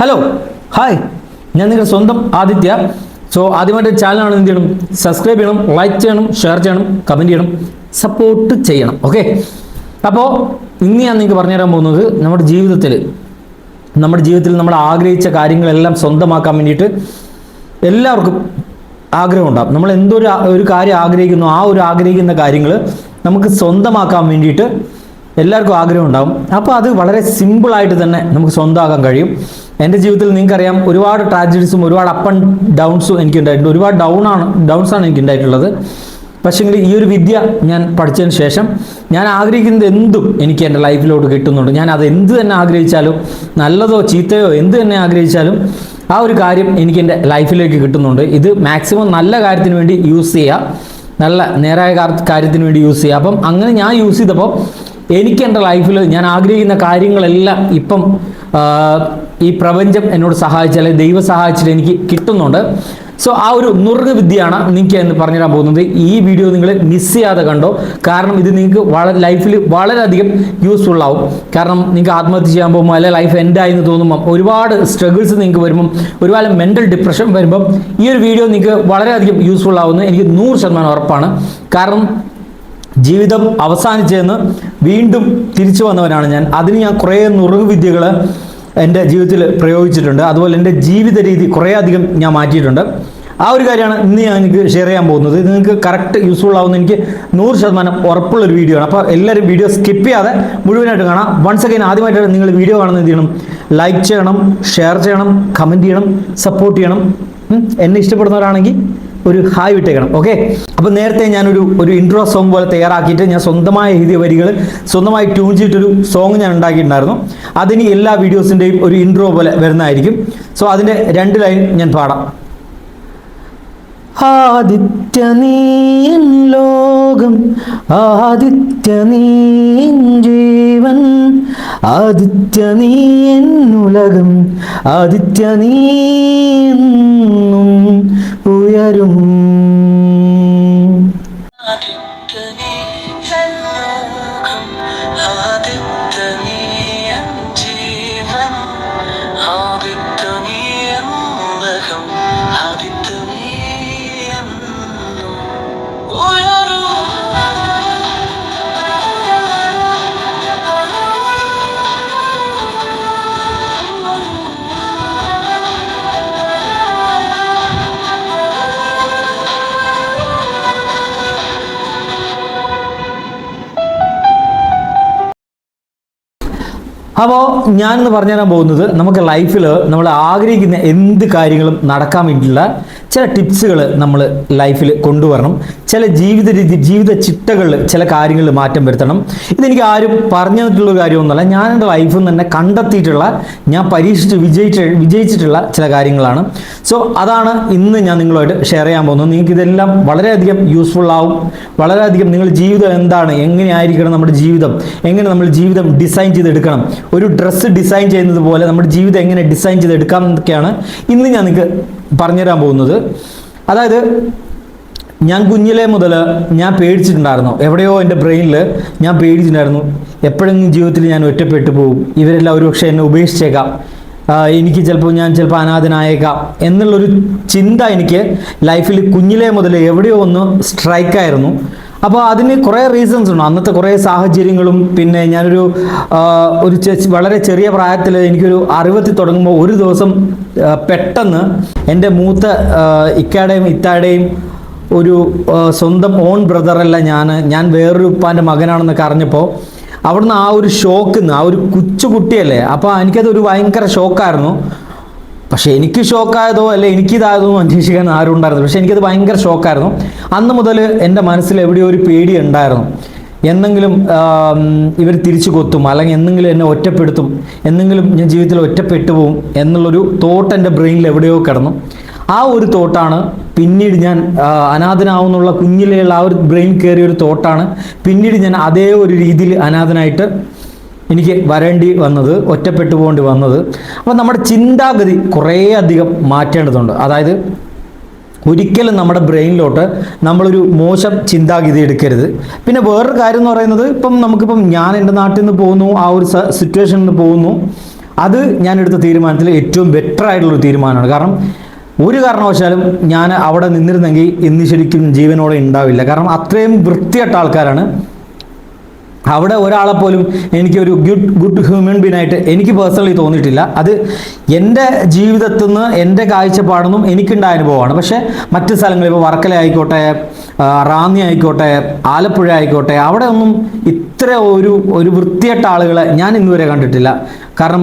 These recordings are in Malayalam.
ഹലോ ഹായ് ഞാൻ നിങ്ങളുടെ സ്വന്തം ആദിത്യ. സോ ആദ്യമായിട്ട് ചാനലാണ് എന്ത് ചെയ്യണം? സബ്സ്ക്രൈബ് ചെയ്യണം ലൈക്ക് ചെയ്യണം ഷെയർ ചെയ്യണം കമന്റ് ചെയ്യണം സപ്പോർട്ട് ചെയ്യണം. ഓക്കെ അപ്പോൾ ഇന്ന് ഞാൻ നിങ്ങൾക്ക് പറഞ്ഞുതരാൻ പോകുന്നത് നമ്മുടെ ജീവിതത്തിൽ നമ്മുടെ ജീവിതത്തിൽ നമ്മൾ ആഗ്രഹിച്ച കാര്യങ്ങളെല്ലാം സ്വന്തമാക്കാൻ വേണ്ടിയിട്ട് എല്ലാവർക്കും ആഗ്രഹം ഉണ്ടാകും നമ്മൾ എന്തൊരു ഒരു കാര്യം ആഗ്രഹിക്കുന്നു ആ ഒരു ആഗ്രഹിക്കുന്ന കാര്യങ്ങൾ നമുക്ക് സ്വന്തമാക്കാൻ വേണ്ടിയിട്ട് എല്ലാവർക്കും ആഗ്രഹം ഉണ്ടാകും അപ്പോൾ അത് വളരെ സിമ്പിളായിട്ട് തന്നെ നമുക്ക് സ്വന്തമാക്കാൻ കഴിയും. എന്റെ ജീവിതത്തിൽ നിങ്ങൾക്കറിയാം ഒരുപാട് ട്രാജഡീസും ഒരുപാട് അപ്പ് ആൻഡ് ഡൗൺസും എനിക്ക് ഉണ്ടായിട്ടുണ്ട് ഒരുപാട് ഡൗൺ ആണ് ഡൗൺസ് ആണ് എനിക്ക് ഉണ്ടായിട്ടുള്ളത് പക്ഷേങ്കിൽ ഈ ഒരു വിദ്യ ഞാൻ പഠിച്ചതിന് ശേഷം ഞാൻ ആഗ്രഹിക്കുന്നത് എന്തും എനിക്ക് എന്റെ ലൈഫിലോട്ട് കിട്ടുന്നുണ്ട്. ഞാൻ അത് എന്ത് തന്നെ ആഗ്രഹിച്ചാലും നല്ലതോ ചീത്തയോ എന്ത് തന്നെ ആഗ്രഹിച്ചാലും ആ ഒരു കാര്യം എനിക്ക് എന്റെ ലൈഫിലേക്ക് കിട്ടുന്നുണ്ട്. ഇത് മാക്സിമം നല്ല കാര്യത്തിന് വേണ്ടി യൂസ് ചെയ്യുക നല്ല നേരായ കാര്യത്തിന് വേണ്ടി യൂസ് ചെയ്യുക അപ്പം അങ്ങനെ ഞാൻ യൂസ് ചെയ്തപ്പോൾ എനിക്ക് എന്റെ ലൈഫിൽ ഞാൻ ആഗ്രഹിക്കുന്ന കാര്യങ്ങളെല്ലാം ഇപ്പം ഈ പ്രപഞ്ചം എന്നോട് സഹായിച്ചാൽ ദൈവം സഹായിച്ചിട്ട് എനിക്ക് കിട്ടുന്നുണ്ട്. സോ ആ ഒരു നുറുക വിദ്യയാണ് നിങ്ങൾക്ക് എന്ന് പറഞ്ഞുതരാൻ പോകുന്നത്. ഈ വീഡിയോ നിങ്ങൾ മിസ് ചെയ്യാതെ കണ്ടോ? കാരണം ഇത് നിങ്ങൾക്ക് വളരെ ലൈഫിൽ വളരെയധികം യൂസ്ഫുൾ ആവും. കാരണം നിങ്ങൾക്ക് ആത്മഹത്യ ചെയ്യാൻ പോകുമ്പോൾ അല്ലെങ്കിൽ ലൈഫ് എൻഡായി എന്ന് തോന്നുമ്പോൾ ഒരുപാട് സ്ട്രഗിൾസ് നിങ്ങൾക്ക് വരുമ്പം ഒരുപാട് മെന്റൽ ഡിപ്രഷൻ വരുമ്പം ഈ ഒരു വീഡിയോ നിങ്ങൾക്ക് വളരെയധികം യൂസ്ഫുൾ ആവുമെന്ന് എനിക്ക് നൂറ് ശതമാനം ഉറപ്പാണ്. കാരണം ജീവിതം അവസാനിച്ചെന്ന് വീണ്ടും തിരിച്ചു വന്നവനാണ് ഞാൻ. അതിന് ഞാൻ കുറേ നുറുങ്ങ് വിദ്യകൾ എന്റെ ജീവിതത്തിൽ പ്രയോഗിച്ചിട്ടുണ്ട്. അതുപോലെ എന്റെ ജീവിത രീതി കുറേ അധികം ഞാൻ മാറ്റിയിട്ടുണ്ട്. ആ ഒരു കാര്യമാണ് ഇന്ന് ഞാൻ എനിക്ക് ഷെയർ ചെയ്യാൻ പോകുന്നത്. ഇത് നിങ്ങൾക്ക് കറക്റ്റ് യൂസ്ഫുൾ ആവുന്ന എനിക്ക് നൂറ് ശതമാനം ഉറപ്പുള്ളൊരു വീഡിയോ ആണ്. അപ്പോൾ എല്ലാവരും വീഡിയോ സ്കിപ്പ് ചെയ്യാതെ മുഴുവനായിട്ട് കാണാം. വൺസ് അഗൈൻ ആദ്യമായിട്ടാണ് നിങ്ങൾ വീഡിയോ കാണുന്നത് ചെയ്യണം? ലൈക്ക് ചെയ്യണം ഷെയർ ചെയ്യണം കമന്റ് ചെയ്യണം സപ്പോർട്ട് ചെയ്യണം. എന്നെ ഇഷ്ടപ്പെടുന്നവരാണെങ്കിൽ ഒരു ഹായ് വിട്ടേക്കണം ഓക്കെ അപ്പോൾ നേരത്തെ ഞാനൊരു ഒരു ഇൻട്രോ സോങ് പോലെ തയ്യാറാക്കിയിട്ട് ഞാൻ സ്വന്തമായി എഴുതിയ വരികൾ സ്വന്തമായി ട്യൂൺ ചെയ്തിട്ടൊരു സോങ് ഞാൻ ഉണ്ടാക്കിയിട്ടുണ്ടായിരുന്നു. അതിന് എല്ലാ വീഡിയോസിന്റെയും ഒരു ഇൻട്രോ പോലെ വരുന്നതായിരിക്കും. സോ അതിന്റെ രണ്ട് ലൈൻ ഞാൻ പാടാം. ആദിത്യ നീൻ ലോകം ആദിത്യ നീൻ ജീവൻ ആദിത്യ നീ ഉലകം ആദിത്യ ഉയരും. അപ്പോൾ പറഞ്ഞു തരാൻ പോകുന്നത് നമുക്ക് ലൈഫിൽ നമ്മൾ ആഗ്രഹിക്കുന്ന എന്ത് കാര്യങ്ങളും നടക്കാൻ വേണ്ടിയിട്ടുള്ള ചില ടിപ്സുകൾ നമ്മൾ ലൈഫിൽ കൊണ്ടുവരണം. ചില ജീവിത രീതി ജീവിത ചിട്ടകൾ ചില കാര്യങ്ങളിൽ മാറ്റം വരുത്തണം. ഇതെനിക്ക് ആരും പറഞ്ഞു തന്നിട്ടുള്ള കാര്യമൊന്നുമല്ല. ഞാൻ എന്റെ ലൈഫിൽ തന്നെ കണ്ടെത്തിയിട്ടുള്ള ഞാൻ പരീക്ഷിച്ച് വിജയിച്ച വിജയിച്ചിട്ടുള്ള ചില കാര്യങ്ങളാണ്. സോ അതാണ് ഇന്ന് ഞാൻ നിങ്ങളുമായിട്ട് ഷെയർ ചെയ്യാൻ പോകുന്നത്. നിങ്ങൾക്ക് ഇതെല്ലാം വളരെയധികം യൂസ്ഫുൾ ആവും. വളരെയധികം നിങ്ങൾ ജീവിതം എന്താണ് എങ്ങനെയായിരിക്കണം നമ്മുടെ ജീവിതം എങ്ങനെ നമ്മൾ ജീവിതം ഡിസൈൻ ചെയ്തെടുക്കണം. ഒരു ഡ്രസ്സ് ഡിസൈൻ ചെയ്യുന്നത് പോലെ നമ്മുടെ ജീവിതം എങ്ങനെ ഡിസൈൻ ചെയ്തെടുക്കാം എന്നൊക്കെയാണ് ഇന്ന് ഞാൻ നിങ്ങൾക്ക് പറഞ്ഞുതരാൻ പോകുന്നത്. അതായത് ഞാൻ കുഞ്ഞിലെ മുതൽ ഞാൻ പേടിച്ചിട്ടുണ്ടായിരുന്നു. എവിടെയോ എന്റെ ബ്രെയിനിൽ ഞാൻ പേടിച്ചിട്ടുണ്ടായിരുന്നു. എപ്പോഴെങ്കിലും ജീവിതത്തിൽ ഞാൻ ഒറ്റപ്പെട്ടു പോകും. ഇവരെല്ലാം ഒരുപക്ഷെ എന്നെ ഉപേക്ഷിച്ചേക്കാം. എനിക്ക് ചിലപ്പോൾ ഞാൻ ചിലപ്പോൾ അനാഥനായേക്കാം എന്നുള്ളൊരു ചിന്ത എനിക്ക് ലൈഫിൽ കുഞ്ഞിലെ മുതൽ എവിടെയോ ഒന്ന് സ്ട്രൈക്കായിരുന്നു അപ്പോൾ അതിന് കുറേ റീസൺസ് ഉണ്ട്. അന്നത്തെ കുറേ സാഹചര്യങ്ങളും പിന്നെ ഞാനൊരു ഒരു വളരെ ചെറിയ പ്രായത്തിൽ എനിക്കൊരു അറുപത്തി തുടങ്ങുമ്പോൾ ഒരു ദിവസം പെട്ടെന്ന് എന്റെ മൂത്ത ഇക്കാടേയും ഇത്താടെയും ഒരു സ്വന്തം ഓൺ ബ്രദറല്ല ഞാൻ ഞാൻ വേറൊരു ഉപ്പാന്റെ മകനാണെന്നൊക്കെ അറിഞ്ഞപ്പോൾ അവിടുന്ന് ആ ഒരു ഷോക്കിന്ന് ആ ഒരു കൊച്ചു കുട്ടിയല്ലേ അപ്പോൾ എനിക്കത് ഒരു ഭയങ്കര ഷോക്കായിരുന്നു പക്ഷേ എനിക്ക് ഷോക്കായതോ അല്ലെ എനിക്കിതായതോ അന്വേഷിക്കാൻ ആരും ഉണ്ടായിരുന്നു പക്ഷേ എനിക്കത് ഭയങ്കര ഷോക്കായിരുന്നു. അന്ന് മുതൽ എന്റെ മനസ്സിൽ എവിടെയോ ഒരു പേടി ഉണ്ടായിരുന്നു. എന്നെങ്കിലും ഇവർ തിരിച്ചു കൊത്തും അല്ലെങ്കിൽ എന്തെങ്കിലും എന്നെ ഒറ്റപ്പെടുത്തും എന്തെങ്കിലും ഞാൻ ജീവിതത്തിൽ ഒറ്റപ്പെട്ടു പോകും എന്നുള്ളൊരു തോട്ട് എന്റെ ബ്രെയിനിൽ എവിടെയോ കിടന്നു. ആ ഒരു തോട്ടാണ് പിന്നീട് ഞാൻ അനാഥനാവുന്നുള്ള കുഞ്ഞിലെയുള്ള ആ ഒരു ബ്രെയിൻ കയറിയ ഒരു തോട്ടാണ് പിന്നീട് ഞാൻ അതേ ഒരു രീതിയിൽ അനാഥനായിട്ട് എനിക്ക് വരേണ്ടി വന്നത് ഒറ്റപ്പെട്ടു പോകേണ്ടി വന്നത്. അപ്പോൾ നമ്മുടെ ചിന്താഗതി കുറേ അധികം മാറ്റേണ്ടതുണ്ട്. അതായത് ഒരിക്കലും നമ്മുടെ ബ്രെയിനിലോട്ട് നമ്മളൊരു മോശം ചിന്താഗതി എടുക്കരുത്. പിന്നെ വേറൊരു കാര്യം എന്ന് പറയുന്നത് ഇപ്പം നമുക്കിപ്പം ഞാൻ എന്റെ നാട്ടിൽ നിന്ന് പോകുന്നു ആ ഒരു സിറ്റുവേഷനിൽ നിന്ന് പോകുന്നു. അത് ഞാൻ എടുത്ത തീരുമാനത്തിൽ ഏറ്റവും ബെറ്റർ ആയിട്ടുള്ളൊരു തീരുമാനമാണ്. കാരണം ഒരു കാരണവശാലും ഞാൻ അവിടെ നിന്നിരുന്നെങ്കിൽ ഇന്ന് ശരിക്കും ജീവനോടെ ഉണ്ടാവില്ല. കാരണം അത്രയും വൃത്തിയായിട്ട് ആൾക്കാരാണ്. അവിടെ ഒരാളെ പോലും എനിക്കൊരു ഗുഡ് ഗുഡ് ഹ്യൂമൻ ബീൻ ആയിട്ട് എനിക്ക് പേഴ്സണലി തോന്നിയിട്ടില്ല. അത് എന്റെ ജീവിതത്തിൽ നിന്ന് എന്റെ കാഴ്ചപ്പാടൊന്നും എനിക്കുണ്ടായ അനുഭവമാണ്. പക്ഷേ മറ്റ് സ്ഥലങ്ങളിൽ ഇപ്പോൾ വർക്കല ആയിക്കോട്ടെ റാന്നി ആയിക്കോട്ടെ ആലപ്പുഴ ആയിക്കോട്ടെ അവിടെ ഒന്നും ഇത്ര ഒരു ഒരു വൃത്തിയേട്ട ആളുകളെ ഞാൻ ഇന്നുവരെ കണ്ടിട്ടില്ല. കാരണം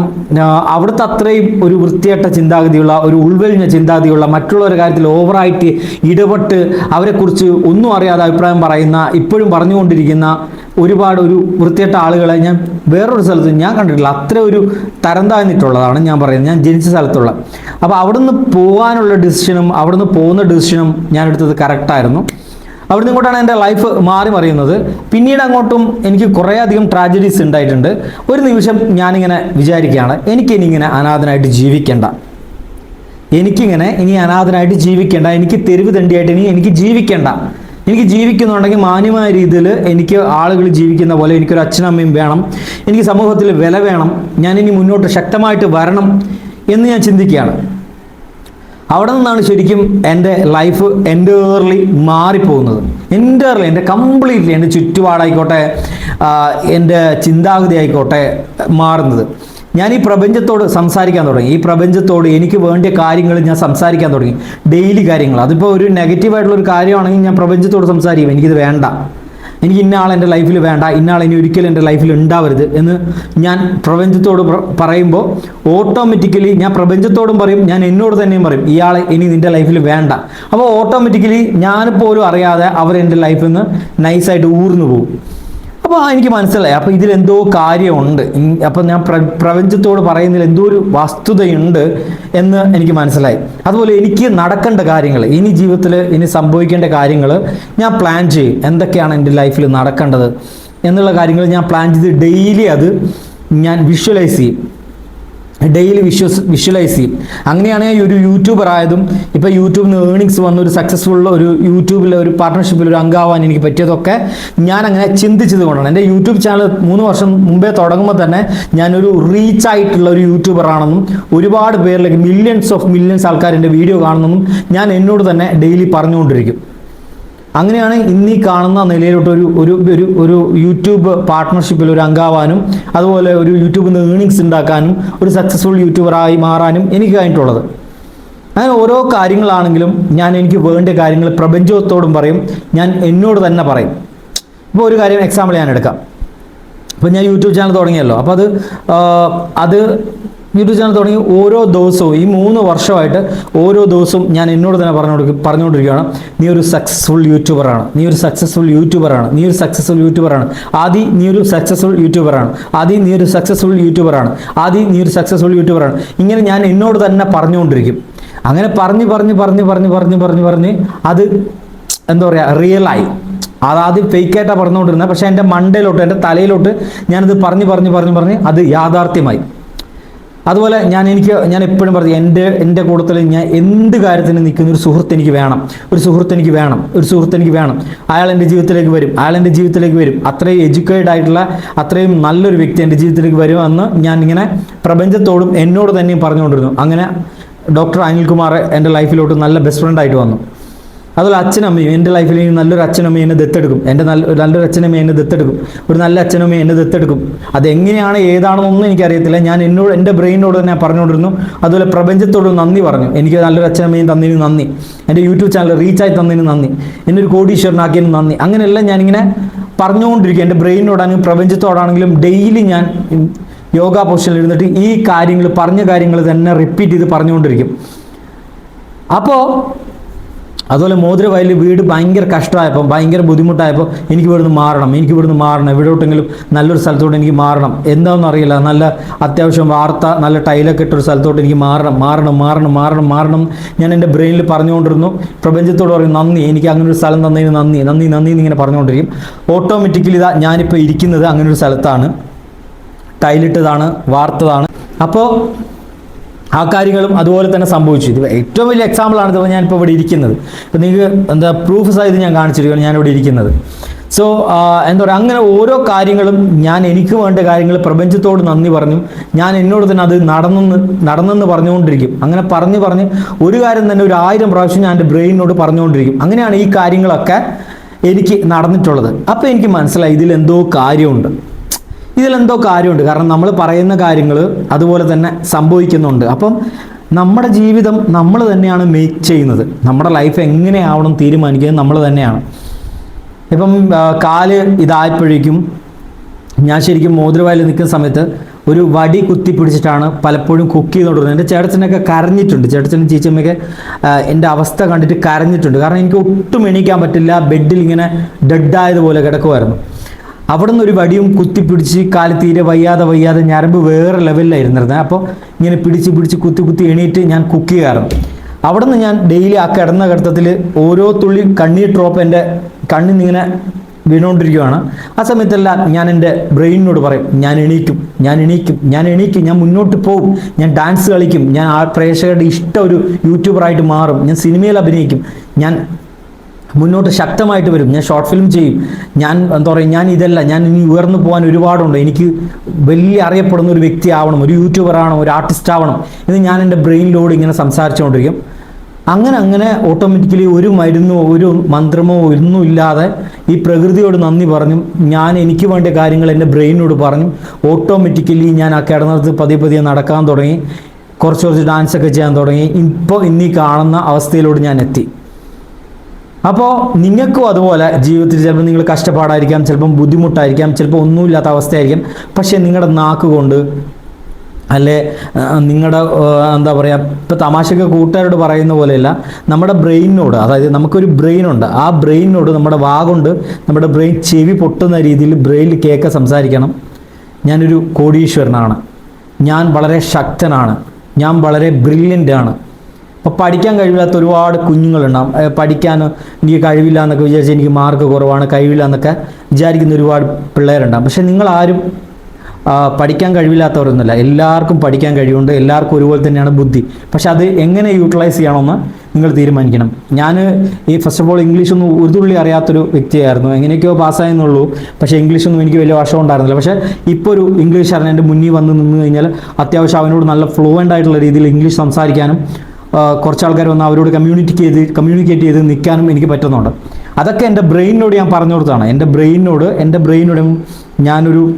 അവിടുത്തെ അത്രയും ഒരു വൃത്തിയേട്ട ചിന്താഗതിയുള്ള ഒരു ഉൾവലിഞ്ഞ ചിന്താഗതിയുള്ള മറ്റുള്ളവരുടെ കാര്യത്തിൽ ഓവറായിട്ട് ഇടപെട്ട് അവരെക്കുറിച്ച് ഒന്നും അറിയാതെ അഭിപ്രായം പറയുന്ന ഇപ്പോഴും പറഞ്ഞുകൊണ്ടിരിക്കുന്ന ഒരുപാട് ഒരു വൃത്തിയേട്ട ആളുകളെ ഞാൻ വേറൊരു സ്ഥലത്ത് ഞാൻ കണ്ടിട്ടില്ല. അത്ര ഒരു തരം താഴ്ന്നിട്ടുള്ളതാണ് ഞാൻ പറയുന്നത്. ഞാൻ ജനിച്ച സ്ഥലത്തുള്ള. അപ്പോൾ അവിടുന്ന് പോകാനുള്ള ഡിസിഷനും അവിടുന്ന് പോകുന്ന ഡിസിഷനും ഞാൻ എടുത്തത് കറക്റ്റായിരുന്നു അവിടുന്ന് ഇങ്ങോട്ടാണ് എന്റെ ലൈഫ് മാറി മറിയുന്നത്. പിന്നീട് അങ്ങോട്ടും എനിക്ക് കുറേ അധികം ട്രാജഡീസ് ഉണ്ടായിട്ടുണ്ട്. ഒരു നിമിഷം ഞാനിങ്ങനെ വിചാരിക്കുകയാണ് എനിക്കിനിങ്ങനെ അനാഥനായിട്ട് ജീവിക്കേണ്ട. എനിക്കിങ്ങനെ ഇനി അനാഥനായിട്ട് ജീവിക്കേണ്ട. എനിക്ക് തെരുവ് തണ്ടിയായിട്ട് ഇനി എനിക്ക് ജീവിക്കേണ്ട. എനിക്ക് ജീവിക്കുന്നുണ്ടെങ്കിൽ മാന്യമായ രീതിയിൽ എനിക്ക് ആളുകൾ ജീവിക്കുന്ന പോലെ എനിക്കൊരു അച്ഛനും അമ്മയും വേണം. എനിക്ക് സമൂഹത്തിൽ വില വേണം. ഞാനിനി മുന്നോട്ട് ശക്തമായിട്ട് വരണം എന്ന് ഞാൻ ചിന്തിക്കുകയാണ്. അവിടെ നിന്നാണ് ശരിക്കും എന്റെ ലൈഫ് എന്റേർലി മാറിപ്പോകുന്നത്. എന്റേർലി എന്റെ കംപ്ലീറ്റ്ലി എന്റെ ചുറ്റുപാടായിക്കോട്ടെ എന്റെ ചിന്താഗതി ആയിക്കോട്ടെ മാറുന്നത്. ഞാൻ ഈ പ്രപഞ്ചത്തോട് സംസാരിക്കാൻ തുടങ്ങി. ഈ പ്രപഞ്ചത്തോട് എനിക്ക് വേണ്ടിയ കാര്യങ്ങൾ ഞാൻ സംസാരിക്കാൻ തുടങ്ങി. ഡെയിലി കാര്യങ്ങൾ. അതിപ്പോൾ ഒരു നെഗറ്റീവായിട്ടുള്ള ഒരു കാര്യമാണെങ്കിൽ ഞാൻ പ്രപഞ്ചത്തോട് സംസാരിക്കും. എനിക്കിത് വേണ്ട. എനിക്ക് ഇന്ന എന്റെ ലൈഫിൽ വേണ്ട ഇന്ന ആൾ ഇനി ഒരിക്കലും എന്റെ ലൈഫിൽ ഉണ്ടാവരുത് എന്ന് ഞാൻ പ്രപഞ്ചത്തോട് പറയുമ്പോൾ ഓട്ടോമാറ്റിക്കലി ഞാൻ പ്രപഞ്ചത്തോടും പറയും ഞാൻ എന്നോട് തന്നെയും പറയും ഇയാളെ ഇനി നിന്റെ ലൈഫിൽ വേണ്ട. അപ്പോൾ ഓട്ടോമാറ്റിക്കലി ഞാനിപ്പോലും അറിയാതെ അവർ എന്റെ ലൈഫിൽ നിന്ന് നൈസായിട്ട് ഊർന്നു പോകും. അപ്പോൾ എനിക്ക് മനസ്സിലായി. അപ്പോൾ ഇതിലെന്തോ കാര്യമുണ്ട്. അപ്പോൾ ഞാൻ പ്ര പ്രപഞ്ചത്തോട് പറയുന്നതിൽ എന്തോ ഒരു വസ്തുതയുണ്ട് എന്ന് എനിക്ക് മനസ്സിലായി. അതുപോലെ എനിക്ക് നടക്കേണ്ട കാര്യങ്ങൾ ഇനി ജീവിതത്തിൽ ഇനി സംഭവിക്കേണ്ട കാര്യങ്ങൾ ഞാൻ പ്ലാൻ ചെയ്യും. എന്തൊക്കെയാണ് എന്റെ ലൈഫിൽ നടക്കേണ്ടത് എന്നുള്ള കാര്യങ്ങൾ ഞാൻ പ്ലാൻ ചെയ്ത് ഡെയിലി അത് ഞാൻ വിഷ്വലൈസ് ചെയ്യും. ഡെയിലി വിഷ്വസ് വിഷ്വലൈസ് ചെയ്യും. അങ്ങനെയാണ് ഈ ഒരു യൂട്യൂബർ ആയതും ഇപ്പോൾ യൂട്യൂബിൽ നിന്ന് ഏണിങ്സ് വന്ന ഒരു സക്സസ്ഫുൾ ഒരു യൂട്യൂബിലെ ഒരു പാർട്ട്ണർഷിപ്പിൽ ഒരു അംഗമാവാൻ എനിക്ക് പറ്റിയതൊക്കെ ഞാൻ അങ്ങനെ ചിന്തിച്ചത് കൊണ്ടാണ്. എന്റെ യൂട്യൂബ് ചാനൽ മൂന്ന് വർഷം മുമ്പേ തുടങ്ങുമ്പോൾ തന്നെ ഞാനൊരു റീച്ച് ആയിട്ടുള്ള ഒരു യൂട്യൂബർ ആണെന്നും ഒരുപാട് പേരിലേക്ക് മില്യൺസ് ഓഫ് മില്യൺസ് ആൾക്കാർ എന്റെ വീഡിയോ കാണുന്നെന്നും ഞാൻ എന്നോട് തന്നെ ഡെയിലി പറഞ്ഞുകൊണ്ടിരിക്കും. അങ്ങനെയാണ് ഇന്ന് ഈ കാണുന്ന നിലയിലോട്ട് ഒരു ഒരു ഒരു ഒരു യൂട്യൂബ് പാർട്ട്ണർഷിപ്പിൽ ഒരു അംഗാവാനും അതുപോലെ ഒരു യൂട്യൂബിൽ നിന്ന് ഏണിങ്സ് ഉണ്ടാക്കാനും ഒരു സക്സസ്ഫുൾ യൂട്യൂബറായി മാറാനും എനിക്ക് കഴിഞ്ഞിട്ടുള്ളത്. അങ്ങനെ ഓരോ കാര്യങ്ങളാണെങ്കിലും ഞാൻ എനിക്ക് വേണ്ട കാര്യങ്ങൾ പ്രപഞ്ചത്തോടും പറയും. ഞാൻ എന്നോട് തന്നെ പറയും. ഇപ്പോൾ ഒരു കാര്യം എക്സാമ്പിൾ ഞാൻ എടുക്കാം. ഇപ്പം ഞാൻ യൂട്യൂബ് ചാനൽ തുടങ്ങിയല്ലോ. അപ്പോൾ അത് അത് യൂട്യൂബ് ചാനൽ തുടങ്ങി ഓരോ ദിവസവും ഈ മൂന്ന് വർഷമായിട്ട് ഓരോ ദിവസവും ഞാൻ എന്നോട് തന്നെ പറഞ്ഞു കൊടുക്കും പറഞ്ഞുകൊണ്ടിരിക്കുകയാണ്. നീ ഒരു സക്സസ്ഫുൾ യൂട്യൂബറാണ് നീ ഒരു സക്സസ്ഫുൾ യൂട്യൂബറാണ് നീ ഒരു സക്സസ്ഫുൾ യൂട്യൂബറാണ് ആദ്യം നീ ഒരു സക്സസ്ഫുൾ യൂട്യൂബറാണ് ആദ്യം നീ ഒരു സക്സസ്ഫുൾ യൂട്യൂബറാണ് ആദ്യം നീ ഒരു സക്സസ്ഫുൾ യൂട്യൂബറാണ് ഇങ്ങനെ ഞാൻ എന്നോട് തന്നെ പറഞ്ഞുകൊണ്ടിരിക്കും. അങ്ങനെ പറഞ്ഞ് പറഞ്ഞ് പറഞ്ഞ് പറഞ്ഞ് പറഞ്ഞ് പറഞ്ഞ് പറഞ്ഞ് അത് എന്താ പറയുക റിയലായി അതാദ്യം ഫേക്കായിട്ടാണ് പറഞ്ഞുകൊണ്ടിരുന്നത്. പക്ഷേ എന്റെ മണ്ടയിലോട്ട് എന്റെ തലയിലോട്ട് ഞാനത് പറഞ്ഞ് പറഞ്ഞ് പറഞ്ഞ് പറഞ്ഞ് അത് യാഥാർത്ഥ്യമായി. അതുപോലെ ഞാൻ എനിക്ക് ഞാൻ എപ്പോഴും പറഞ്ഞു എന്റെ എന്റെ കൂട്ടത്തിൽ ഞാൻ എന്ത് കാര്യത്തിന് നിൽക്കുന്ന ഒരു സുഹൃത്ത് എനിക്ക് വേണം. ഒരു സുഹൃത്ത് എനിക്ക് വേണം. ഒരു സുഹൃത്ത് എനിക്ക് വേണം. അയാൾ എന്റെ ജീവിതത്തിലേക്ക് വരും. അയാൾ എന്റെ ജീവിതത്തിലേക്ക് വരും. അത്രയും എഡ്യൂക്കേറ്റഡ് ആയിട്ടുള്ള അത്രയും നല്ലൊരു വ്യക്തി എന്റെ ജീവിതത്തിലേക്ക് വരുമെന്ന് ഞാൻ ഇങ്ങനെ പ്രപഞ്ചത്തോടും എന്നോട് തന്നെയും പറഞ്ഞുകൊണ്ടിരുന്നു. അങ്ങനെ ഡോക്ടർ അനിൽകുമാർ എന്റെ ലൈഫിലോട്ട് നല്ല ബെസ്റ്റ് ഫ്രണ്ടായിട്ട് വന്നു. അതുപോലെ അച്ഛനമ്മയും എന്റെ ലൈഫിൽ നല്ലൊരു അച്ഛനമ്മയും എന്നെ ദത്തെടുക്കും. എന്റെ നല്ല നല്ലൊരു അച്ഛനമ്മയും എന്നെ ദത്തെടുക്കും. ഒരു നല്ല അച്ഛനമ്മയും എന്നെ ദത്തെടുക്കും. അതെങ്ങനെയാണ് ഏതാണെന്നൊന്നും എനിക്കറിയത്തില്ല. ഞാൻ എന്നോട് എന്റെ ബ്രെയിനോട് തന്നെ പറഞ്ഞുകൊണ്ടിരുന്നു. അതുപോലെ പ്രപഞ്ചത്തോട് നന്ദി പറഞ്ഞു. എനിക്ക് നല്ലൊരു അച്ഛനമ്മയും തന്നതിന് നന്ദി. എന്റെ യൂട്യൂബ് ചാനൽ റീച്ചായി തന്നതിന് നന്ദി. എന്നെ ഒരു കോടീശ്വരനാക്കിയതിന് നന്ദി. അങ്ങനെയെല്ലാം ഞാനിങ്ങനെ പറഞ്ഞുകൊണ്ടിരിക്കും എന്റെ ബ്രെയിനോടാണെങ്കിലും പ്രപഞ്ചത്തോടാണെങ്കിലും ഡെയിലി ഞാൻ യോഗ പൊസിഷനിൽ ഇരുന്നിട്ട് ഈ കാര്യങ്ങൾ പറഞ്ഞ കാര്യങ്ങൾ തന്നെ റിപ്പീറ്റ് ചെയ്ത് പറഞ്ഞുകൊണ്ടിരിക്കും. അപ്പോൾ അതുപോലെ മോതിരവയലിൽ വീട് ഭയങ്കര കഷ്ടമായപ്പോൾ ഭയങ്കര ബുദ്ധിമുട്ടായപ്പോൾ എനിക്ക് ഇവിടുന്ന് മാറണം എനിക്ക് ഇവിടുന്ന് മാറണം എവിടോട്ടെങ്കിലും നല്ലൊരു സ്ഥലത്തോട്ട് എനിക്ക് മാറണം. എന്താണെന്ന് അറിയില്ല. നല്ല അത്യാവശ്യം വാർത്ത നല്ല ടൈലൊക്കെ ഇട്ടൊരു സ്ഥലത്തോട്ട് എനിക്ക് മാറണം മാറണം മാറണം മാറണം മാറണം. ഞാൻ എന്റെ ബ്രെയിനിൽ പറഞ്ഞുകൊണ്ടിരുന്നു. പ്രപഞ്ചത്തോട് പറയും നന്ദി എനിക്ക് അങ്ങനെ ഒരു സ്ഥലം തന്നതിന് നന്ദി നന്ദി നന്ദി എന്നിങ്ങനെ പറഞ്ഞുകൊണ്ടിരിക്കും. ഓട്ടോമാറ്റിക്കലി ഇതാ ഞാനിപ്പോൾ ഇരിക്കുന്നത് അങ്ങനെ ഒരു സ്ഥലത്താണ്. ടൈലിട്ടതാണ് വാർത്തതാണ്. അപ്പോൾ ആ കാര്യങ്ങളും അതുപോലെ തന്നെ സംഭവിച്ചു. ഇത് ഏറ്റവും വലിയ എക്സാമ്പിളാണ് ഇപ്പോൾ ഞാനിപ്പോൾ ഇവിടെ ഇരിക്കുന്നത്. ഇപ്പം നിങ്ങൾക്ക് എന്താ പ്രൂഫ് സഹിതം ഞാൻ കാണിച്ചിരിക്കുകയാണ് ഞാൻ ഇവിടെ ഇരിക്കുന്നത് സോ എന്താ പറയുക അങ്ങനെ ഓരോ കാര്യങ്ങളും ഞാൻ എനിക്ക് വേണ്ട കാര്യങ്ങൾ പ്രപഞ്ചത്തോട് നന്ദി പറഞ്ഞു. ഞാൻ എന്നോട് തന്നെ അത് നടന്നെന്ന് നടന്നെന്ന് പറഞ്ഞുകൊണ്ടിരിക്കും. അങ്ങനെ പറഞ്ഞു പറഞ്ഞ് ഒരു കാര്യം തന്നെ ഒരു ആയിരം പ്രാവശ്യം ഞാൻ എന്റെ ബ്രെയിനിനോട് പറഞ്ഞുകൊണ്ടിരിക്കും. അങ്ങനെയാണ് ഈ കാര്യങ്ങളൊക്കെ എനിക്ക് നടന്നിട്ടുള്ളത്. അപ്പോൾ എനിക്ക് മനസ്സിലായി ഇതിലെന്തോ കാര്യമുണ്ട്. ഇതിലെന്തോ കാര്യമുണ്ട്. കാരണം നമ്മൾ പറയുന്ന കാര്യങ്ങൾ അതുപോലെ തന്നെ സംഭവിക്കുന്നുണ്ട്. അപ്പം നമ്മുടെ ജീവിതം നമ്മൾ തന്നെയാണ് മേക്ക് ചെയ്യുന്നത്. നമ്മുടെ ലൈഫ് എങ്ങനെയാവണം തീരുമാനിക്കുന്നത് നമ്മൾ തന്നെയാണ്. ഇപ്പം കാൽ ഇതായപ്പോഴേക്കും ഞാൻ ശരിക്കും മോതിരവായിൽ നിൽക്കുന്ന സമയത്ത് ഒരു വടി കുത്തി പിടിച്ചിട്ടാണ് പലപ്പോഴും കുക്ക് ചെയ്തുകൊണ്ടിരുന്നത്. എന്റെ ചേട്ടച്ചനൊക്കെ കരഞ്ഞിട്ടുണ്ട്. ചേട്ടച്ചനും ചീച്ചമ്മയൊക്കെ എന്റെ അവസ്ഥ കണ്ടിട്ട് കരഞ്ഞിട്ടുണ്ട്. കാരണം എനിക്ക് ഒട്ടും എണീക്കാൻ പറ്റില്ല. ബെഡിൽ ഇങ്ങനെ ഡെഡായതുപോലെ കിടക്കുമായിരുന്നു അവിടെ നിന്ന് ഒരു വടിയും കുത്തി പിടിച്ച് കാൽ തീരെ വയ്യാതെ വയ്യാതെ ഞരമ്പ് വേറെ ലെവലിലായിരുന്നിരുന്നത് അപ്പോൾ ഇങ്ങനെ പിടിച്ച് പിടിച്ച് കുത്തി കുത്തി എണീറ്റ് ഞാൻ കുക്ക് ചെയ്യാറുണ്ട് അവിടെ നിന്ന് ഞാൻ ഡെയിലി ആ കിടന്ന കിടത്തത്തിൽ ഓരോ തുള്ളി കണ്ണീർ ഡ്രോപ്പ് എന്റെ കണ്ണിൽ നിന്ന് ഇങ്ങനെ വീണുകൊണ്ടിരിക്കുകയാണ് ആ സമയത്തെല്ലാം ഞാൻ എന്റെ ബ്രെയിനിനോട് പറയും ഞാൻ എണീക്കും ഞാൻ എണീക്കും ഞാൻ എണീക്കും ഞാൻ മുന്നോട്ട് പോകും ഞാൻ ഡാൻസ് കളിക്കും ഞാൻ ആ പ്രേക്ഷകരുടെ ഇഷ്ട ഒരു യൂട്യൂബറായിട്ട് മാറും ഞാൻ സിനിമയിൽ അഭിനയിക്കും ഞാൻ മുന്നോട്ട് ശക്തമായിട്ട് വരും. ഞാൻ ഷോർട്ട് ഫിലിം ചെയ്യും. ഞാൻ എന്താ പറയുക ഞാൻ ഇതല്ല ഞാൻ ഇനി ഉയർന്നു പോകാൻ ഒരുപാടുണ്ട്. എനിക്ക് വലിയ അറിയപ്പെടുന്ന ഒരു വ്യക്തി ആവണം ഒരു യൂട്യൂബർ ആവണം ഒരു ആർട്ടിസ്റ്റ് ആവണം എന്ന് ഞാൻ എന്റെ ബ്രെയിനിലോട് ഇങ്ങനെ സംസാരിച്ചുകൊണ്ടിരിക്കും. അങ്ങനെ അങ്ങനെ ഓട്ടോമാറ്റിക്കലി ഒരു മരുന്നോ ഒരു മന്ത്രമോ ഒന്നും ഇല്ലാതെ ഈ പ്രകൃതിയോട് നന്ദി പറഞ്ഞു ഞാൻ എനിക്ക് വേണ്ട കാര്യങ്ങൾ എന്റെ ബ്രെയിനിനോട് പറഞ്ഞു ഓട്ടോമാറ്റിക്കലി ഞാൻ ആ കിടന്നിടത്ത് പതിയെ പതിയെ നടക്കാൻ തുടങ്ങി. കുറച്ച് കുറച്ച് ഡാൻസ് ഒക്കെ ചെയ്യാൻ തുടങ്ങി. ഇപ്പോൾ ഇന്നീ കാണുന്ന അവസ്ഥയിലോട് ഞാൻ എത്തി. അപ്പോൾ നിങ്ങൾക്കും അതുപോലെ ജീവിതത്തിൽ ചിലപ്പോൾ നിങ്ങൾ കഷ്ടപ്പാടായിരിക്കാം ചിലപ്പം ബുദ്ധിമുട്ടായിരിക്കാം ചിലപ്പോൾ ഒന്നുമില്ലാത്ത അവസ്ഥയായിരിക്കാം. പക്ഷേ നിങ്ങളുടെ നാക്ക് കൊണ്ട് അല്ലെ നിങ്ങളുടെ എന്താ പറയുക ഇപ്പോൾ തമാശക്ക് കൂട്ടുകാരോട് പറയുന്ന പോലെയല്ല നമ്മുടെ ബ്രെയിനിനോട് അതായത് നമുക്കൊരു ബ്രെയിനുണ്ട്. ആ ബ്രെയിനിനോട് നമ്മുടെ വാ കൊണ്ട് നമ്മുടെ ബ്രെയിൻ ചെവി പൊട്ടുന്ന രീതിയിൽ ബ്രെയിനിൽ കേൾക്ക സംസാരിക്കണം. ഞാനൊരു കോടീശ്വരനാണ്. ഞാൻ വളരെ ശക്തനാണ്. ഞാൻ വളരെ ബ്രില്യന്റ് ആണ്. അപ്പോൾ പഠിക്കാൻ കഴിവില്ലാത്ത ഒരുപാട് കുഞ്ഞുങ്ങളുണ്ടാവും പഠിക്കാൻ എനിക്ക് കഴിവില്ല എന്നൊക്കെ വിചാരിച്ച് എനിക്ക് മാർക്ക് കുറവാണ് കഴിവില്ല എന്നൊക്കെ വിചാരിക്കുന്ന ഒരുപാട് പിള്ളേരുണ്ടാവും പക്ഷെ നിങ്ങൾ ആരും പഠിക്കാൻ കഴിവില്ലാത്തവരൊന്നുമില്ല. എല്ലാവർക്കും പഠിക്കാൻ കഴിവുണ്ട് എല്ലാവർക്കും ഒരുപോലെ തന്നെയാണ് ബുദ്ധി. പക്ഷെ അത് എങ്ങനെ യൂട്ടിലൈസ് ചെയ്യണമെന്ന് നിങ്ങൾ തീരുമാനിക്കണം. ഞാൻ ഈ ഫസ്റ്റ് ഓഫ് ഓൾ ഇംഗ്ലീഷ് ഒന്നും ഉറുദുള്ളി അറിയാത്തൊരു വ്യക്തിയായിരുന്നു. എങ്ങനെയൊക്കെയോ പാസ്സായെന്നുള്ളൂ. പക്ഷേ ഇംഗ്ലീഷൊന്നും എനിക്ക് വലിയ വർഷം ഉണ്ടായിരുന്നില്ല. പക്ഷേ ഇപ്പോൾ ഒരു ഇംഗ്ലീഷ് അറിഞ്ഞ എന്റെ മുന്നിൽ വന്ന് നിന്ന് കഴിഞ്ഞാൽ അത്യാവശ്യം അവനോട് നല്ല ഫ്ലുവന്റ് ആയിട്ടുള്ള രീതിയിൽ ഇംഗ്ലീഷ് സംസാരിക്കാനും കുറച്ച് ആൾക്കാർ വന്ന് അവരോട് കമ്മ്യൂണിക്കേറ്റ് ചെയ്ത് കമ്മ്യൂണിക്കേറ്റ് ചെയ്ത് നിൽക്കാനും എനിക്ക് പറ്റുന്നുണ്ട്. അതൊക്കെ എന്റെ ബ്രെയിനിനോട് ഞാൻ പറഞ്ഞു കൊടുത്തതാണ്. എന്റെ ബ്രെയിനിനോട് എന്റെ ബ്രെയിനോടും ഞാനൊരു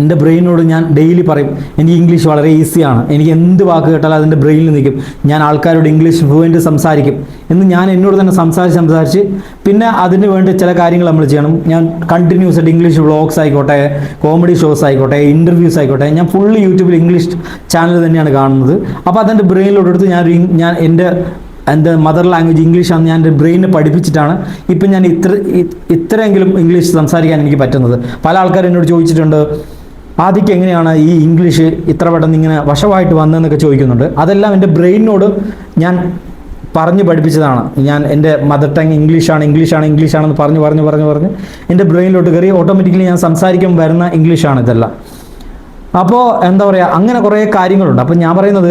എന്റെ ബ്രെയിനോട് ഞാൻ ഡെയിലി പറയും എനിക്ക് ഇംഗ്ലീഷ് വളരെ ഈസിയാണ്. എനിക്ക് എന്ത് വാക്ക് കേട്ടാലും അതിന്റെ ബ്രെയിനിൽ നിൽക്കും. ഞാൻ ആൾക്കാരോട് ഇംഗ്ലീഷ് ഫ്ലുവന്റ് സംസാരിക്കും. എന്ന് ഞാൻ എന്നോട് തന്നെ സംസാരിച്ച് സംസാരിച്ച് പിന്നെ അതിന് വേണ്ടി ചില കാര്യങ്ങൾ നമ്മൾ ചെയ്യണം. ഞാൻ കണ്ടിന്യൂസ് ആയിട്ട് ഇംഗ്ലീഷ് വ്ളോഗ്സ് ആയിക്കോട്ടെ കോമഡി ഷോസ് ആയിക്കോട്ടെ ഇന്റർവ്യൂസ് ആയിക്കോട്ടെ ഞാൻ ഫുള്ള് യൂട്യൂബിൽ ഇംഗ്ലീഷ് ചാനൽ തന്നെയാണ് കാണുന്നത്. അപ്പോൾ അതെന്റെ ബ്രെയിനിലോട്ട് എടുത്ത് ഞാൻ ഞാൻ എന്റെ എന്റെ മദർ ലാംഗ്വേജ് ഇംഗ്ലീഷാണ് ഞാൻ എന്റെ ബ്രെയിനെ പഠിപ്പിച്ചിട്ടാണ് ഇപ്പം ഞാൻ ഇത്ര ഇത്രയെങ്കിലും ഇംഗ്ലീഷ് സംസാരിക്കാൻ എനിക്ക് പറ്റുന്നത്. പല ആൾക്കാരും എന്നോട് ചോദിച്ചിട്ടുണ്ട് ആദ്യക്ക് എങ്ങനെയാണ് ഈ ഇംഗ്ലീഷ് ഇത്ര പെട്ടെന്ന് ഇങ്ങനെ വശമായിട്ട് വന്നതെന്നൊക്കെ ചോദിക്കുന്നുണ്ട്. അതെല്ലാം എന്റെ ബ്രെയിനിനോട് ഞാൻ പറഞ്ഞു പഠിപ്പിച്ചതാണ്. ഞാൻ എന്റെ മദർ ടങ് ഇംഗ്ലീഷാണ് ഇംഗ്ലീഷാണ് ഇംഗ്ലീഷാണെന്ന് പറഞ്ഞു പറഞ്ഞു പറഞ്ഞു പറഞ്ഞ് എന്റെ ബ്രെയിനിലോട്ട് കയറി ഓട്ടോമാറ്റിക്കലി ഞാൻ സംസാരിക്കാൻ വരുന്ന ഇംഗ്ലീഷാണ് ഇതെല്ലാം. അപ്പോൾ എന്താ പറയുക അങ്ങനെ കുറേ കാര്യങ്ങളുണ്ട്. അപ്പോൾ ഞാൻ പറയുന്നത്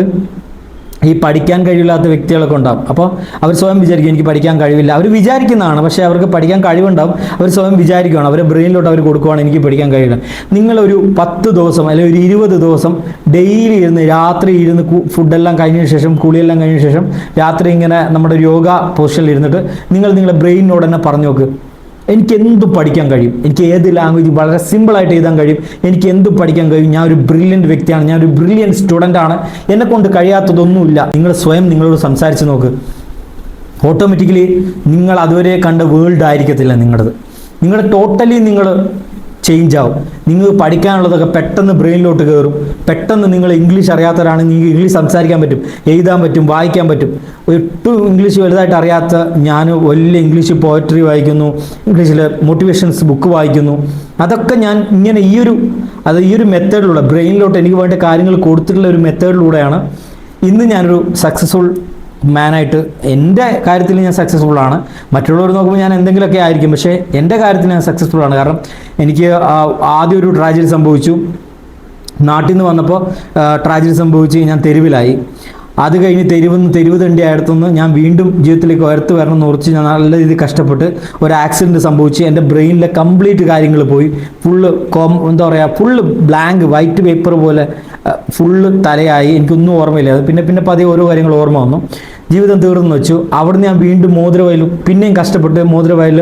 ഈ പഠിക്കാൻ കഴിവില്ലാത്ത വ്യക്തികളൊക്കെ ഉണ്ടാകും അപ്പോൾ അവർ സ്വയം വിചാരിക്കും എനിക്ക് പഠിക്കാൻ കഴിവില്ല. അവർ വിചാരിക്കുന്നതാണ് പക്ഷേ അവർക്ക് പഠിക്കാൻ കഴിവുണ്ടാവും. അവർ സ്വയം വിചാരിക്കുകയാണ് അവരെ ബ്രെയിനിലോട്ട് അവർ കൊടുക്കുകയാണ് എനിക്ക് പഠിക്കാൻ കഴിയില്ല. നിങ്ങളൊരു പത്ത് ദിവസം അല്ലെങ്കിൽ ഒരു ഇരുപത് ദിവസം ഡെയിലി ഇരുന്ന് രാത്രി ഇരുന്ന് ഫുഡെല്ലാം കഴിഞ്ഞ ശേഷം കുളിയെല്ലാം കഴിഞ്ഞ ശേഷം രാത്രി ഇങ്ങനെ നമ്മുടെ യോഗ പൊസിഷനിൽ ഇരുന്നിട്ട് നിങ്ങൾ നിങ്ങളുടെ ബ്രെയിനിനോട് തന്നെ പറഞ്ഞു നോക്ക്. എനിക്ക് എന്ത് പഠിക്കാൻ കഴിയും? എനിക്ക് ഏത് ലാംഗ്വേജ് വളരെ സിമ്പിളായിട്ട് എഴുതാൻ കഴിയും? എനിക്ക് എന്ത് പഠിക്കാൻ കഴിയും? ഞാൻ ഒരു ബ്രില്യന്റ് വ്യക്തിയാണ്. ഞാൻ ഒരു ബ്രില്യന്റ് സ്റ്റുഡന്റ് ആണ്. എന്നെ കൊണ്ട് കഴിയാത്തതൊന്നുമില്ല. നിങ്ങൾ സ്വയം നിങ്ങളോട് സംസാരിച്ച് നോക്ക്. ഓട്ടോമാറ്റിക്കലി നിങ്ങൾ അതുവരെ കണ്ട വേൾഡ് ആയിരിക്കത്തില്ല നിങ്ങളത്. നിങ്ങളുടെ ടോട്ടലി നിങ്ങൾ ചേഞ്ച് ആവും. നിങ്ങൾ പഠിക്കാനുള്ളതൊക്കെ പെട്ടെന്ന് ബ്രെയിനിലോട്ട് കയറും. പെട്ടെന്ന് നിങ്ങൾ ഇംഗ്ലീഷ് അറിയാത്തവരാണെങ്കിൽ നിങ്ങൾക്ക് ഇംഗ്ലീഷ് സംസാരിക്കാൻ പറ്റും എഴുതാൻ പറ്റും വായിക്കാൻ പറ്റും. ഒട്ടും ഇംഗ്ലീഷ് വലുതായിട്ട് അറിയാത്ത ഞാൻ വലിയ ഇംഗ്ലീഷ് പോയട്രി വായിക്കുന്നു ഇംഗ്ലീഷിൽ മോട്ടിവേഷൻസ് ബുക്ക് വായിക്കുന്നു. അതൊക്കെ ഞാൻ ഇങ്ങനെ ഈ ഒരു അത് ഈ ഒരു മെത്തേഡിലൂടെ ബ്രെയിനിലോട്ട് എനിക്ക് വേണ്ട കാര്യങ്ങൾ കൊടുത്തിട്ടുള്ള ഒരു മെത്തേഡിലൂടെയാണ് ഇന്ന് ഞാനൊരു സക്സസ്ഫുൾ മാനായിട്ട് എന്റെ കാര്യത്തിൽ ഞാൻ സക്സസ്ഫുൾ ആണ്. മറ്റുള്ളവർ നോക്കുമ്പോൾ ഞാൻ എന്തെങ്കിലുമൊക്കെ ആയിരിക്കും. പക്ഷേ എന്റെ കാര്യത്തിൽ ഞാൻ സക്സസ്ഫുൾ ആണ്. കാരണം എനിക്ക് ആദ്യം ഒരു ട്രാജഡി സംഭവിച്ചു. നാട്ടിൽ നിന്ന് വന്നപ്പോൾ ട്രാജഡി സംഭവിച്ച് ഞാൻ തെരുവിലായി. അത് കഴിഞ്ഞ് തെരുവെന്ന് തെരുവ് തണ്ടി അടുത്തുനിന്ന് ഞാൻ വീണ്ടും ജീവിതത്തിലേക്ക് ഉയർത്ത് വരണം എന്ന് ഉറച്ച് ഞാൻ നല്ല രീതിയിൽ കഷ്ടപ്പെട്ട് ഒരു ആക്സിഡന്റ് സംഭവിച്ച് എന്റെ ബ്രെയിനിലെ കംപ്ലീറ്റ് കാര്യങ്ങൾ പോയി. ഫുള്ള് കോം എന്താ പറയുക ഫുള്ള് ബ്ലാങ്ക് വൈറ്റ് പേപ്പർ പോലെ ഫുള്ള് തലയായി. എനിക്കൊന്നും ഓർമ്മയില്ല. പിന്നെ പിന്നെ പതിയെ ഓരോ കാര്യങ്ങൾ ഓർമ്മ വന്നു. ജീവിതം തീർന്നു വെച്ചു. അവിടുന്ന് ഞാൻ വീണ്ടും മോതിരവയലും പിന്നെയും കഷ്ടപ്പെട്ട് മോതിരവയൽ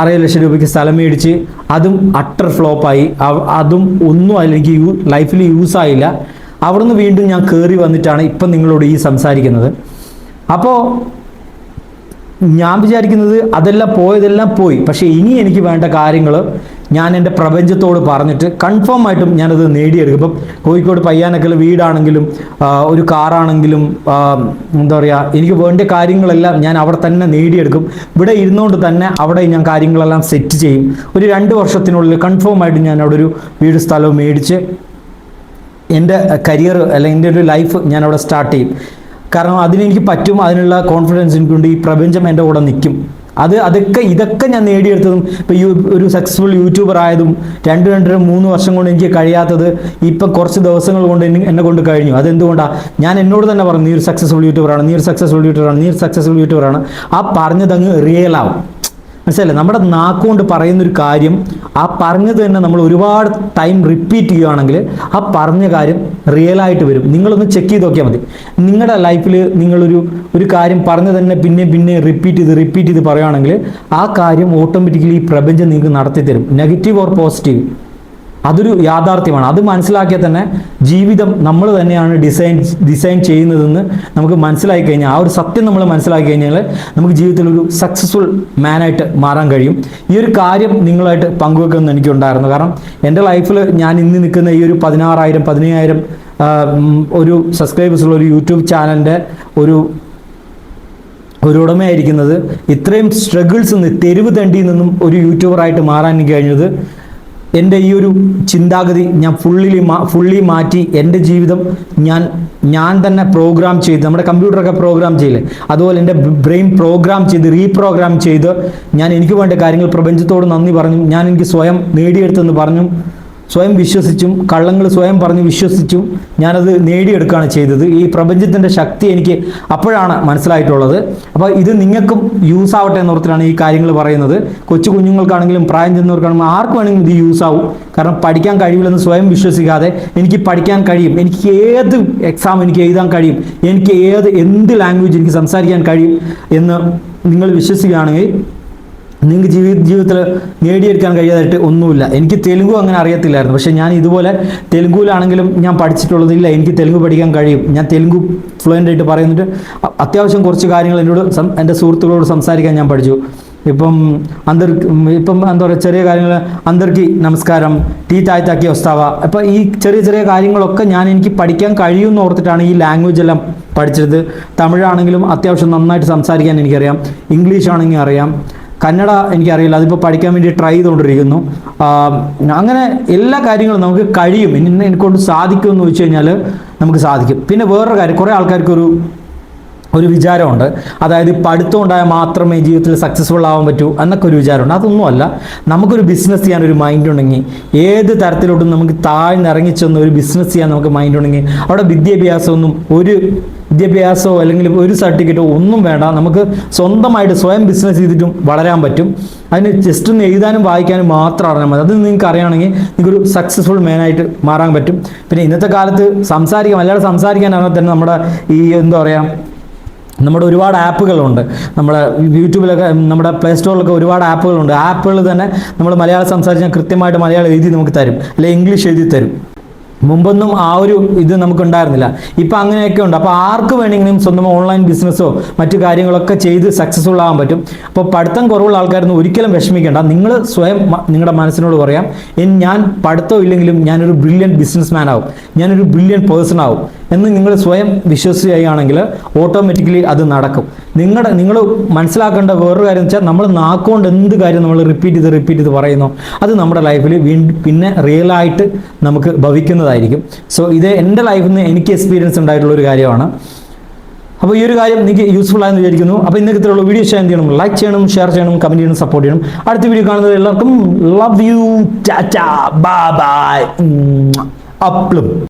അറേ ലക്ഷം രൂപയ്ക്ക് സ്ഥലം മേടിച്ച് അതും അട്ടർ ഫ്ലോപ്പായി അതും ഒന്നും അതിൽ എനിക്ക് യൂ ലൈഫിൽ യൂസ് ആയില്ല. അവിടുന്ന് വീണ്ടും ഞാൻ കയറി വന്നിട്ടാണ് ഇപ്പം നിങ്ങളോട് ഈ സംസാരിക്കുന്നത്. അപ്പോൾ ഞാൻ വിചാരിക്കുന്നത് അതെല്ലാം പോയതെല്ലാം പോയി. പക്ഷേ ഇനി എനിക്ക് വേണ്ട കാര്യങ്ങൾ ഞാൻ എന്റെ പ്രപഞ്ചത്തോട് പറഞ്ഞിട്ട് കൺഫേം ആയിട്ടും ഞാനത് നേടിയെടുക്കും. ഇപ്പം കോഴിക്കോട് പയ്യാനക്കൽ വീടാണെങ്കിലും ഒരു കാറാണെങ്കിലും എന്താ പറയുക എനിക്ക് വേണ്ട കാര്യങ്ങളെല്ലാം ഞാൻ അവിടെ തന്നെ നേടിയെടുക്കും. ഇവിടെ ഇരുന്നുകൊണ്ട് തന്നെ അവിടെ ഞാൻ കാര്യങ്ങളെല്ലാം സെറ്റ് ചെയ്യും. ഒരു രണ്ട് വർഷത്തിനുള്ളിൽ കൺഫേം ആയിട്ട് ഞാൻ അവിടെ ഒരു വീട് സ്ഥലവും മേടിച്ച് എന്റെ കരിയർ അല്ലെങ്കിൽ എന്റെ ഒരു ലൈഫ് ഞാൻ അവിടെ സ്റ്റാർട്ട് ചെയ്യും. കാരണം അതിനെനിക്ക് പറ്റും അതിനുള്ള കോൺഫിഡൻസ് എനിക്കുണ്ട് ഈ പ്രപഞ്ചം എന്റെ കൂടെ നിൽക്കും. അത് അതൊക്കെ ഇതൊക്കെ ഞാൻ നേടിയെടുത്തതും ഇപ്പോൾ ഒരു സക്സസ്ഫുൾ യൂട്യൂബർ ആയതും രണ്ട് രണ്ടര മൂന്ന് വർഷം കൊണ്ട് എനിക്ക് കഴിയാത്തത് ഇപ്പം കുറച്ച് ദിവസങ്ങൾ കൊണ്ട് എന്നെ കൊണ്ട് കഴിഞ്ഞു. അതെന്തുകൊണ്ടാണ് ഞാൻ എന്നോട് തന്നെ പറഞ്ഞു നീ ഒരു സക്സസ്ഫുൾ യൂട്യൂബറാണ് നീ ഒരു സക്സസ്ഫുൾ യൂട്യൂബറാണ് നീ ഒരു സക്സസ്ഫുൾ യൂട്യൂബറാണ് ആ പറഞ്ഞതങ്ങ് റിയൽ ആവും. മനസ്സിലല്ലേ നമ്മുടെ നാക്കുകൊണ്ട് പറയുന്നൊരു കാര്യം ആ പറഞ്ഞത് തന്നെ നമ്മൾ ഒരുപാട് ടൈം റിപ്പീറ്റ് ചെയ്യുകയാണെങ്കിൽ ആ പറഞ്ഞ കാര്യം റിയൽ ആയിട്ട് വരും. നിങ്ങളൊന്ന് ചെക്ക് ചെയ്ത് നോക്കിയാൽ മതി. നിങ്ങളുടെ ലൈഫിൽ നിങ്ങളൊരു ഒരു കാര്യം പറഞ്ഞു തന്നെ പിന്നെ പിന്നെ റിപ്പീറ്റ് ചെയ്ത് റിപ്പീറ്റ് ചെയ്ത് പറയുകയാണെങ്കിൽ ആ കാര്യം ഓട്ടോമാറ്റിക്കലി ഈ പ്രപഞ്ചം നിങ്ങൾക്ക് നടത്തി തരും നെഗറ്റീവ് ഓർ പോസിറ്റീവ് അതൊരു യാഥാർത്ഥ്യമാണ്. അത് മനസ്സിലാക്കിയാൽ തന്നെ ജീവിതം നമ്മൾ തന്നെയാണ് ഡിസൈൻ ഡിസൈൻ ചെയ്യുന്നതെന്ന് നമുക്ക് മനസ്സിലാക്കി കഴിഞ്ഞാൽ ആ ഒരു സത്യം നമ്മൾ മനസ്സിലാക്കി കഴിഞ്ഞാൽ നമുക്ക് ജീവിതത്തിൽ ഒരു സക്സസ്ഫുൾ മാനായിട്ട് മാറാൻ കഴിയും. ഈ ഒരു കാര്യം നിങ്ങളായിട്ട് പങ്കുവെക്കുമെന്ന് എനിക്കുണ്ടായിരുന്നു. കാരണം എന്റെ ലൈഫിൽ ഞാൻ ഇന്ന് നിൽക്കുന്ന ഈ ഒരു പതിനാറായിരം പതിനയ്യായിരം ഒരു സബ്സ്ക്രൈബേഴ്സ് ഉള്ള ഒരു യൂട്യൂബ് ചാനലിന്റെ ഒരു ഒരു ഉടമയായിരിക്കുന്നത് ഇത്രയും സ്ട്രഗിൾസ് നിന്ന് തെരുവ് തണ്ടിയിൽ നിന്നും ഒരു യൂട്യൂബറായിട്ട് മാറാൻ എനിക്ക് കഴിഞ്ഞത് എന്റെ ഈ ഒരു ചിന്താഗതി ഞാൻ ഫുള്ളി ഫുള്ളി മാറ്റി എന്റെ ജീവിതം ഞാൻ ഞാൻ തന്നെ പ്രോഗ്രാം ചെയ്ത് നമ്മുടെ കമ്പ്യൂട്ടറൊക്കെ പ്രോഗ്രാം ചെയ്യില്ലേ അതുപോലെ എന്റെ ബ്രെയിൻ പ്രോഗ്രാം ചെയ്ത് റീപ്രോഗ്രാം ചെയ്ത് ഞാൻ എനിക്ക് വേണ്ട കാര്യങ്ങൾ പ്രപഞ്ചത്തോട് നന്ദി പറഞ്ഞു ഞാൻ എനിക്ക് സ്വയം നേടിയെടുത്തെന്ന് പറഞ്ഞു. സ്വയം വിശ്വസിച്ചും കള്ളങ്ങൾ സ്വയം പറഞ്ഞ് വിശ്വസിച്ചും ഞാനത് നേടിയെടുക്കുകയാണ് ചെയ്തത്. ഈ പ്രപഞ്ചത്തിന്റെ ശക്തി എനിക്ക് അപ്പോഴാണ് മനസ്സിലായിട്ടുള്ളത്. അപ്പോൾ ഇത് നിങ്ങൾക്കും യൂസ് ആവട്ടെ എന്നോർത്തിലാണ് ഈ കാര്യങ്ങൾ പറയുന്നത്. കൊച്ചു കുഞ്ഞുങ്ങൾക്കാണെങ്കിലും പ്രായം ചെന്നവർക്കാണെങ്കിലും ആർക്ക് വേണമെങ്കിലും ഇത് യൂസ് ആവും. കാരണം പഠിക്കാൻ കഴിയില്ലെന്ന് സ്വയം വിശ്വസിക്കാതെ എനിക്ക് പഠിക്കാൻ കഴിയും. എനിക്ക് ഏത് എക്സാം എനിക്ക് എഴുതാൻ കഴിയും. എനിക്ക് ഏത് എന്ത് ലാംഗ്വേജ് എനിക്ക് സംസാരിക്കാൻ കഴിയും എന്ന് നിങ്ങൾ വിശ്വസിക്കുകയാണെങ്കിൽ നിങ്ങൾക്ക് ജീവി ജീവിതത്തിൽ നേടിയെടുക്കാൻ കഴിയാതായിട്ട് ഒന്നുമില്ല. എനിക്ക് തെലുങ്കു അങ്ങനെ അറിയത്തില്ലായിരുന്നു. പക്ഷേ ഞാൻ ഇതുപോലെ തെലുങ്കുവിലാണെങ്കിലും ഞാൻ പഠിച്ചിട്ടുള്ളതില്ല എനിക്ക് തെലുങ്ക് പഠിക്കാൻ കഴിയും. ഞാൻ തെലുങ്ക് ഫ്ലുവന്റ് ആയിട്ട് പറയുന്നിട്ട് അത്യാവശ്യം കുറച്ച് കാര്യങ്ങൾ എന്നോട് എന്റെ സുഹൃത്തുക്കളോട് സംസാരിക്കാൻ ഞാൻ പഠിച്ചു. ഇപ്പം അന്തർ ഇപ്പം എന്താ പറയുക ചെറിയ കാര്യങ്ങൾ. അന്തർക്കി നമസ്കാരം ടീ താഴ്ത്താക്കി വസ്താവ അപ്പം ഈ ചെറിയ ചെറിയ കാര്യങ്ങളൊക്കെ ഞാൻ എനിക്ക് പഠിക്കാൻ കഴിയുമെന്ന് ഓർത്തിട്ടാണ് ഈ ലാംഗ്വേജ് എല്ലാം പഠിച്ചത്. തമിഴാണെങ്കിലും അത്യാവശ്യം നന്നായിട്ട് സംസാരിക്കാൻ എനിക്കറിയാം. ഇംഗ്ലീഷ് ആണെങ്കിൽ അറിയാം. കന്നഡ എനിക്കറിയില്ല അതിപ്പോൾ പഠിക്കാൻ വേണ്ടി ട്രൈ ചെയ്തുകൊണ്ടിരിക്കുന്നു. അങ്ങനെ എല്ലാ കാര്യങ്ങളും നമുക്ക് കഴിയും ഇന്ന് എനിക്കൊണ്ട് സാധിക്കുമെന്ന് ചോദിച്ചു കഴിഞ്ഞാൽ നമുക്ക് സാധിക്കും. പിന്നെ വേറൊരു കാര്യം കുറേ ആൾക്കാർക്കൊരു ഒരു വിചാരമുണ്ട്. അതായത് പഠിത്തം മാത്രമേ ജീവിതത്തിൽ സക്സസ്ഫുൾ ആവാൻ പറ്റൂ എന്നൊക്കെ ഒരു വിചാരമുണ്ട്. അതൊന്നുമല്ല നമുക്കൊരു ബിസിനസ് ചെയ്യാൻ ഒരു മൈൻഡ് ഉണ്ടെങ്കിൽ ഏത് തരത്തിലോട്ടും നമുക്ക് താഴ്ന്നിറങ്ങി ചെന്ന് ഒരു ബിസിനസ് ചെയ്യാൻ നമുക്ക് മൈൻഡ് ഉണ്ടെങ്കിൽ അവിടെ വിദ്യാഭ്യാസമൊന്നും ഒരു വിദ്യാഭ്യാസമോ അല്ലെങ്കിൽ ഒരു സർട്ടിഫിക്കറ്റോ ഒന്നും വേണ്ട. നമുക്ക് സ്വന്തമായിട്ട് സ്വയം ബിസിനസ് ചെയ്തിട്ടും വളരാൻ പറ്റും. അതിന് ജസ്റ്റ് ഒന്ന് എഴുതാനും വായിക്കാനും മാത്രം അറിഞ്ഞാൽ മതി. അത് നിങ്ങൾക്ക് അറിയുകയാണെങ്കിൽ നിങ്ങൾക്കൊരു സക്സസ്ഫുൾ മാനായിട്ട് മാറാൻ പറ്റും. പിന്നെ ഇന്നത്തെ കാലത്ത് സംസാരിക്കാൻ മലയാളം സംസാരിക്കാൻ അറിഞ്ഞാൽ തന്നെ നമ്മുടെ ഈ എന്താ പറയുക നമ്മുടെ ഒരുപാട് ആപ്പുകളുണ്ട്. നമ്മുടെ യൂട്യൂബിലൊക്കെ നമ്മുടെ പ്ലേ സ്റ്റോറിലൊക്കെ ഒരുപാട് ആപ്പുകളുണ്ട്. ആപ്പുകൾ തന്നെ നമ്മൾ മലയാളം സംസാരിച്ചാൽ കൃത്യമായിട്ട് മലയാളം എഴുതി നമുക്ക് തരും. അല്ലെങ്കിൽ ഇംഗ്ലീഷ് എഴുതി തരും. മുമ്പൊന്നും ആ ഒരു ഇത് നമുക്ക് ഉണ്ടായിരുന്നില്ല ഇപ്പം അങ്ങനെയൊക്കെ ഉണ്ട്. അപ്പോൾ ആർക്ക് വേണമെങ്കിലും സ്വന്തം ഓൺലൈൻ ബിസിനസ്സോ മറ്റു കാര്യങ്ങളൊക്കെ ചെയ്ത് സക്സസ്ഫുൾ ആകാൻ പറ്റും. അപ്പോൾ പഠിത്തം കുറവുള്ള ആൾക്കാരൊന്നും ഒരിക്കലും വിഷമിക്കേണ്ട. നിങ്ങൾ സ്വയം നിങ്ങളുടെ മനസ്സിനോട് പറയാം ഞാൻ പഠിത്തം ഇല്ലെങ്കിലും ഞാനൊരു ബ്രില്യൻ ബിസിനസ് മാൻ ആവും. ഞാനൊരു ബ്രില്യൻ പേഴ്സൺ ആവും. എന്ന് നിങ്ങൾ സ്വയം വിശ്വസിക്കുകയാണെങ്കിൽ ഓട്ടോമാറ്റിക്കലി അത് നടക്കും. നിങ്ങളുടെ നിങ്ങൾ മനസ്സിലാക്കേണ്ട വേറൊരു കാര്യം വെച്ചാൽ നമ്മൾ നാക്കുകൊണ്ട് എന്ത് കാര്യം നമ്മൾ റിപ്പീറ്റ് ചെയ്ത് റിപ്പീറ്റ് ചെയ്ത് പറയുന്നു അത് നമ്മുടെ ലൈഫിൽ വീണ്ടും പിന്നെ റിയൽ ആയിട്ട് നമുക്ക് ഭവിക്കുന്നതായിരിക്കും. സോ ഇത് എന്റെ ലൈഫിൽ നിന്ന് എനിക്ക് എക്സ്പീരിയൻസ് ഉണ്ടായിട്ടുള്ള ഒരു കാര്യമാണ്. അപ്പോൾ ഈ ഒരു കാര്യം നിങ്ങൾക്ക് യൂസ്ഫുൾ ആയെന്ന് വിചാരിക്കുന്നു. അപ്പോൾ ഇന്നത്തെ ഉള്ള. വീഡിയോ ഷെയർ ചെയ്യണം. ലൈക്ക് ചെയ്യണം ഷെയർ ചെയ്യണം കമന്റ് ചെയ്യണം സപ്പോർട്ട് ചെയ്യണം. അടുത്ത വീഡിയോ കാണുന്നത് എല്ലാവർക്കും ലവ് യു ടാറ്റ ബൈ ബൈ അപ്ലും